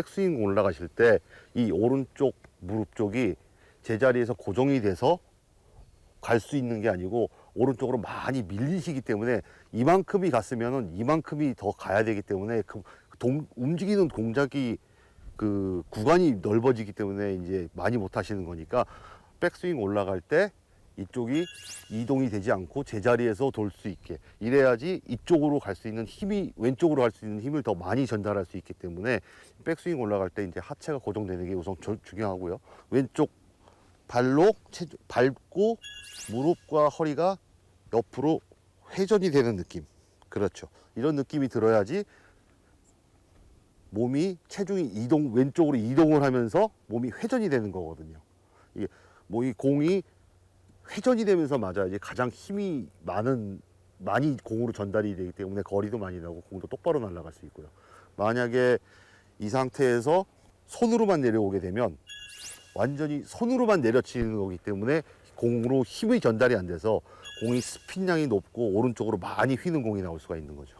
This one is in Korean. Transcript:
백스윙 올라가실 때 이 오른쪽 무릎 쪽이 제자리에서 고정이 돼서 갈 수 있는 게 아니고 오른쪽으로 많이 밀리시기 때문에 이만큼이 갔으면은 이만큼이 더 가야 되기 때문에 그 동, 움직이는 동작이 그 구간이 넓어지기 때문에 이제 많이 못 하시는 거니까 백스윙 올라갈 때 이쪽이 이동이 되지 않고 제자리에서 돌 수 있게. 이래야지 이쪽으로 갈 수 있는 힘이 왼쪽으로 갈 수 있는 힘을 더 많이 전달할 수 있기 때문에 백스윙 올라갈 때 이제 하체가 고정되는 게 우선 저- 중요하고요. 왼쪽 발로 체중, 밟고 무릎과 허리가 옆으로 회전이 되는 느낌. 그렇죠. 이런 느낌이 들어야지 몸이 체중이 이동 왼쪽으로 이동을 하면서 몸이 회전이 되는 거거든요. 이게 뭐 이 공이 회전이 되면서 맞아야지 가장 힘이 많은 많이 공으로 전달이 되기 때문에 거리도 많이 나고 공도 똑바로 날아갈 수 있고요. 만약에 이 상태에서 손으로만 내려오게 되면 완전히 손으로만 내려치는 거기 때문에 공으로 힘이 전달이 안 돼서 공이 스핀량이 높고 오른쪽으로 많이 휘는 공이 나올 수가 있는 거죠.